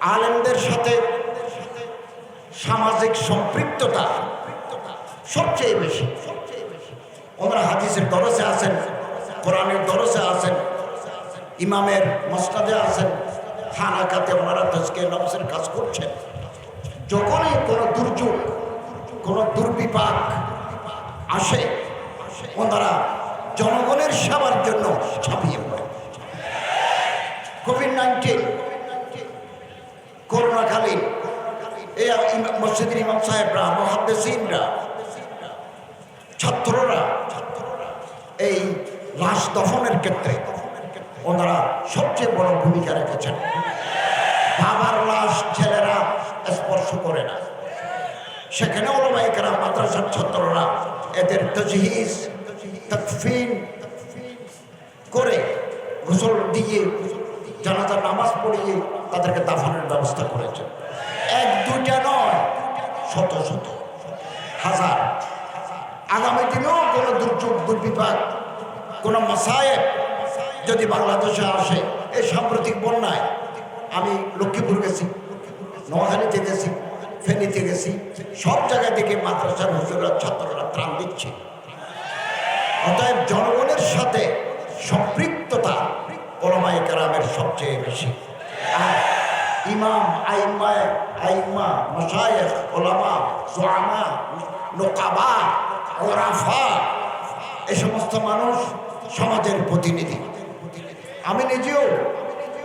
আলেমদের সাথে সামাজিক সম্পৃক্ততা সবচেয়ে বেশি। ওনারা হাদিসের দরসে আছেন, কোরআনের দরসে আছেন, ইমামের মসনাদে আছেন, খানাকাতে ওনারা তজকে নবসের কাজ করছেন। যখনই কোনো দুর্যোগ, কোনো দুর্বিপাক আসে, ওনারা জনগণের সেবার জন্য ছাপিয়ে পড়ে। কোভিড নাইন্টিন করোনাকালীন এই মসজিদের ইমাম সাহেবরা, মহাদ্দেসিনরা, ছাত্ররা, এই লাশ দফনের ক্ষেত্রে ওনারা সবচেয়ে বড় ভূমিকা রেখেছেন। বাবার লাশ ছেলেরা স্পর্শ করে না। সেখানে ওলমাইকারা মাদ্রাসার ছাত্ররা এদের তজহিজ, তকফিন করে গোসল দিয়ে জানাজার নামাজ পড়িয়ে তাদেরকে দাফনের ব্যবস্থা করেছে। এক, দুইটা নয়, শত শত, হাজার। আগামী দিনেও কোনো দুর্যোগ, দুর্বিপাক, কোনো মাসায়েব যদি বাংলাদেশে আসে, এই সাম্প্রতিক বন্যায় আমি লক্ষ্মীপুর গেছি, নোয়াখালীতে গেছি, ফেনীতে গেছি, সব জায়গা থেকে মাদ্রাসার হুজুরা ছাত্ররা ত্রাণ দিচ্ছে। অতএব জনগণের সাথে সম্পৃক্ততা ওলামাই কারামের সবচেয়ে বেশি। ইমাম আইমায় আইমা মশায়েখ ওলামা জোয়ামা নোকাবা ওরাফা এ সমস্ত মানুষ সমাজের প্রতিনিধি। আমি নিজেও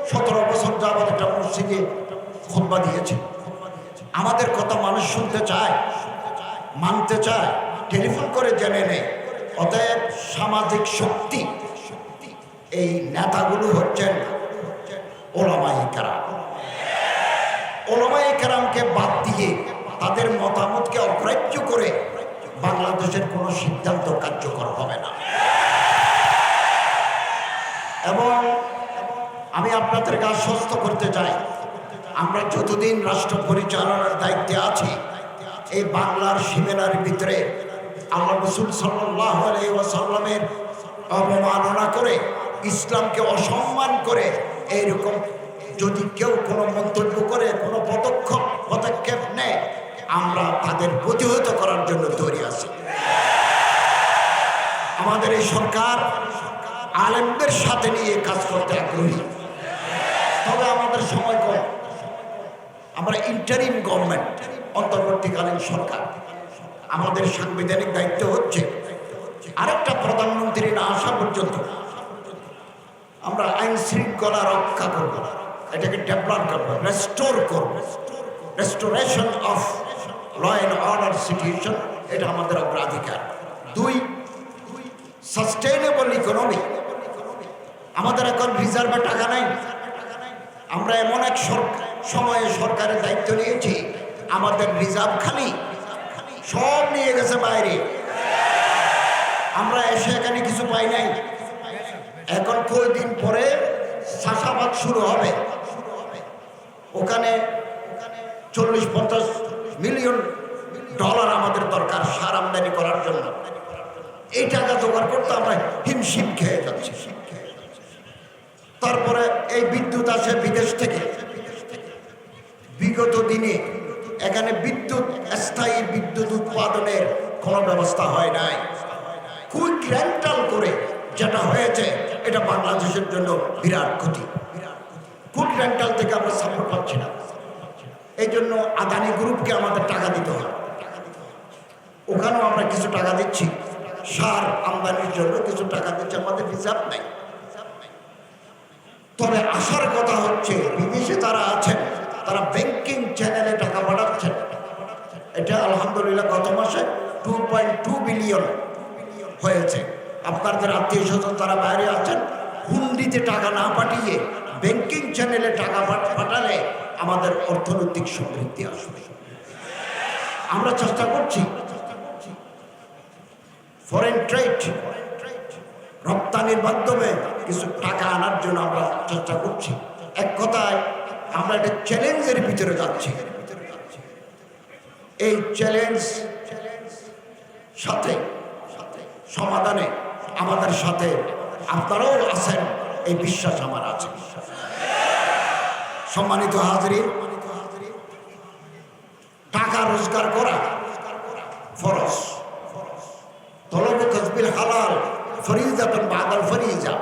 সতেরো বছর যাবৎ একটা মসজিদে খুতবা দিয়েছি। আমাদের কথা মানুষ শুনতে চায়, মানতে চায়, টেলিফোন করে জেনে নেয়। অতএব সামাজিক শক্তি, এই নেতাগুলো হচ্ছেন ওলামাই কারাম ওলামাই কারামকে বাদ দিয়ে তাদের মতামতকে অগ্রাহ্য করে বাংলাদেশের কোনো সিদ্ধান্ত কার্যকর হবে না। এবং আমি আপনাদেরকে আশ্বস্ত করতে চাই, আমরা যতদিন রাষ্ট্র পরিচালনার দায়িত্বে আছি, এই বাংলার সীমানার ভিতরে আল্লাহ রসুল সাল্লাহ ওয়াসাল্লামের অবমাননা করে ইসলামকে অসম্মান করে, এইরকম যদি কেউ কোনো মন্তব্য করে, কোনো পদক্ষেপ পদক্ষেপ নেয়, আমরা তাদের প্রতিহত করার জন্য তৈরি আছি। আমাদের এই সরকার আলেমদের সাথে নিয়ে কাজ করতে আগ্রহী। তবে আমাদের সময় কম। আমরা ইন্টারিম গভর্নমেন্ট অন্তর্বর্তীকালীন সরকার। আমাদের সাংবিধানিক দায়িত্ব হচ্ছে আরেকটা প্রধানমন্ত্রী না আসা পর্যন্ত। আমরা আইন শৃঙ্খলা রক্ষা করব। এটাকে ডেভেলপ করব রেস্টোর করব। Restoration of law and order situation এটা আমাদের অগ্রাধিকার। দুই সাস্টেইনেবল ইকোনমি আমাদের এখন রিজার্ভে টাকা নাই। আমরা এমন এক সময়ে সরকারের দায়িত্ব নিয়েছি, আমাদের রিজার্ভ খালি। সব নিয়ে গেছে বাইরে। আমরা এসে এখানে কিছু পাই নাই। এখন কয়দিন পরে চাষাবাদ শুরু হবে? ওখানে চল্লিশ পঞ্চাশ মিলিয়ন ডলার আমাদের দরকার সার আমদানি করার জন্য। এই টাকা জোগাড় করতে আমরা হিমশিম খেয়ে যাচ্ছি। তারপরে এই বিদ্যুৎ আসে বিদেশ থেকে। বিগত দিনে এখানে বিদ্যুৎ, স্থায়ী বিদ্যুৎ উৎপাদনের কোনো ব্যবস্থা হয় নাই। কুইক রেন্টাল করে যেটা হয়েছে, এটা বাংলাদেশের জন্য বিরাট ক্ষতি। কুইক রেন্টাল থেকে আমরা সাপোর্ট পাচ্ছি না। এই জন্য আদানি গ্রুপকে আমাদের টাকা দিতে হয় ওখানেও আমরা কিছু টাকা দিচ্ছি। সার আমদানির জন্য কিছু টাকা দিচ্ছি, আমাদের রিজার্ভ নেই। তবে আসার কথা হচ্ছে, বিদেশে তারা আছেন, তারা ব্যাংকিং চ্যানেলে টাকা পাঠাচ্ছেন। এটা আলহামদুলিল্লাহ গত মাসে টু পয়েন্ট টু বিলিয়ন হয়েছে। আপনাদের আত্মীয় স্বজন তারা বাইরে আছেন, হুন্ডিতে টাকা না পাঠিয়ে ব্যাংকিং চ্যানেলে টাকা পাঠালে আমাদের অর্থনৈতিক সমৃদ্ধি আসবে। আমরা চেষ্টা করছি ফরেন ট্রেড রপ্তানির মাধ্যমে কিছু টাকা আনার জন্য আমরা চেষ্টা করছি। এক কথায়, আমরা একটা চ্যালেঞ্জের ভিতরে যাচ্ছি। এই চ্যালেঞ্জ সাথে সাথে সমাধানে আমাদের সাথে আপনারাও আছেন, এই বিশ্বাস আমার আছে। সম্মানিত হাজরিন টাকা রোজগার করা ফরজ। তলব ফরিজা।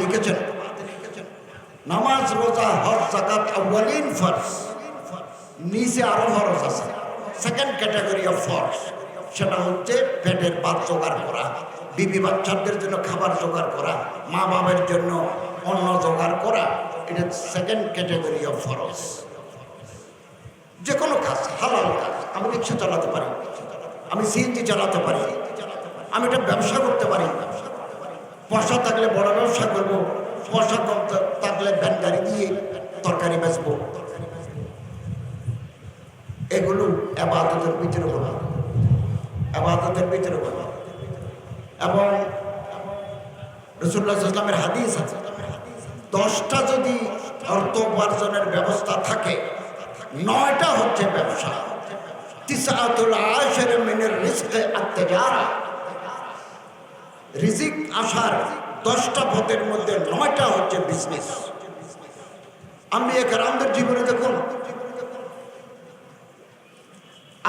লিখেছেন, নামাজ, রোজা নিচে আরও ফরজ আছে। সেকেন্ড ক্যাটাগরি অফ ফরজ। সেটা হচ্ছে পেটের ভাত জোগাড় করা, বিবি বাচ্চাদের জন্য খাবার জোগাড় করা, মা বাবার জন্য অন্ন জোগাড় করা, এটা সেকেন্ড ক্যাটাগরি অফ ফরজ। যে কোনো কাজ, হালাল কাজ, আমি রিক্সা চালাতে পারি, আমি সিএনজি চালাতে পারি, আমি এটা ব্যবসা করতে পারি, পয়সা থাকলে বড় ব্যবসা করব, পয়সা কম থাকলে গাড়ি দিয়ে তরকারি বেচবো। এগুলো আবাদতের ভিতরে বলা আবাদতের ভিতরে বলা। এবং রসুল্লাহ ইসলামের হাদিস আছে। দশটা যদি অর্থ উপার্জনের ব্যবস্থা থাকে, নয়টা হচ্ছে ব্যবসা। তিসাতুল মিনের রিজিক আসার দশটা মধ্যে নয়টা হচ্ছে বিজনেস আমি এক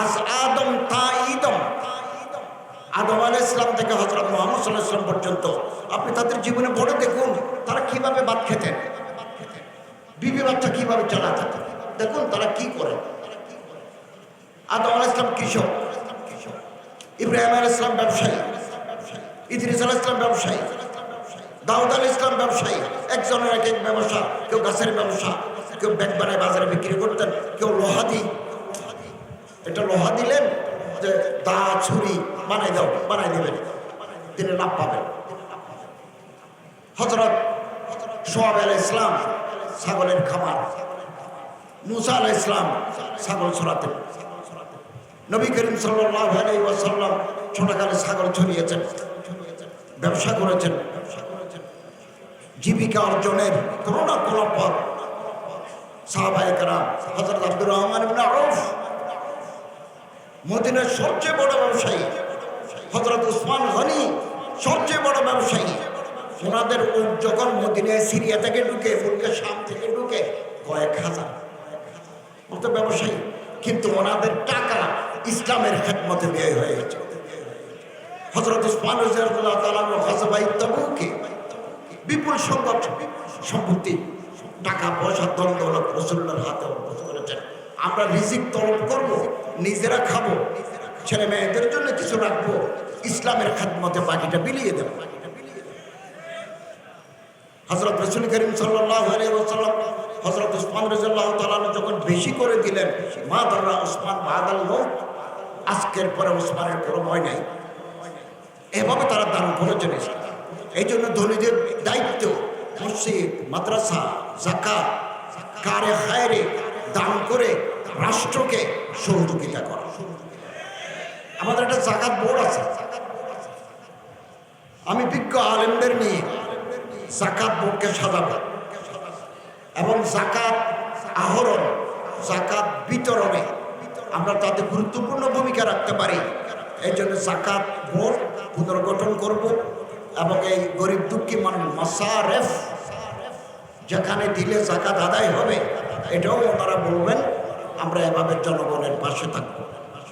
আজ আদম আদম আলাহ ইসলাম থেকে হজরত মোহাম্মদ সাল্লাহ ইসলাম পর্যন্ত। আপনি তাদের জীবনে পড়ে দেখুন, তারা কীভাবে ভাত খেতেন? বিবি বাচ্চা কীভাবে চালাতেন? দেখুন তারা কি করে আদম আলাহ ইসলাম কৃষক। ইব্রাহিম আলাহ ইসলাম ব্যবসায়ী। ইদ্রিস আলাহ ইসলাম ব্যবসায়ী। দাউদ আল ইসলাম ব্যবসায়ী। একজনের এক এক ব্যবসা, কেউ গাছের ব্যবসা, কেউ ব্যাগ বানায় বাজারে বিক্রি করতেন, কেউ লোহা দিই এটা লোহা দিলেন যে দা, ছুরি বানাই দাও, বানাই দেবেন তিনি লাভ পাবেন হজরত সোহাব আল ইসলাম ছাগলের খামার। মুসা আল ইসলাম ছাগল ছড়াতেন। নবী করিম সাল্লাহ আলাই ওয়াসাল্লাম ছোটকালে ছাগল ছড়িয়েছেন, ব্যবসা করেছেন। জীবিকা অর্জনের কোনো না কোনো পথ সাহাবাহিকরা হজরত আব্দুর রহমান মদিনার সবচেয়ে বড় ব্যবসায়ী। হজরত উসমান গনি সবচেয়ে বড় ব্যবসায়ী। ওনাদের যখন মদিনায়, সিরিয়া থেকে ঢুকে মুলকে শাম থেকে ঢুকে, কয়েক হাজার। মতো ব্যবসায়ী, কিন্তু ওনাদের টাকা ইসলামের খেদমতে ব্যয় হয়ে গেছে। হজরত উসমান রাজিয়াল্লাহু বিপুল সংখ্যক সম্পত্তি, টাকা পয়সা, ধন দৌলত রসুল্লার হাতে অর্পণ করেছেন। আমরা রিজিক তলব করব, নিজেরা খাব ছেলে মেয়েদের জন্য কিছু রাখব ইসলামের খাদমতে বাকিটা বিলিয়ে দেব। হজরত রসুল করিম আলাইসাল্লাম হজরত উসমান রাজিয়াল্লাহ তাআলা যখন বেশি করে দিলেন, মা দাল্লা উসমান বাদাল লোক আজকের পরে উসমানের কোনো ভয় নাই। এভাবে তারা দান করেছেন। এই জন্য ধনীদের দায়িত্ব মসজিদ, মাদ্রাসা জাকা কারে হায়রে দান করে রাষ্ট্রকে সহযোগিতা করা। আমাদের একটা জাকাত বোর্ড আছে। আমি বিজ্ঞ আলেমদের নিয়ে জাকাত বোর্ডকে সাজাবো। এবং জাকাত আহরণ, জাকাত বিতরণে আমরা তাতে গুরুত্বপূর্ণ ভূমিকা রাখতে পারি। এই জন্য জাকাত বোর্ড পুনর্গঠন করব এবং এই গরিব দুঃখী মানুষ যেখানে দিলে জাকাত আদায় হবে, এটাও ওনারা বলবেন। আমরা এভাবে জনগণের পাশে থাকব।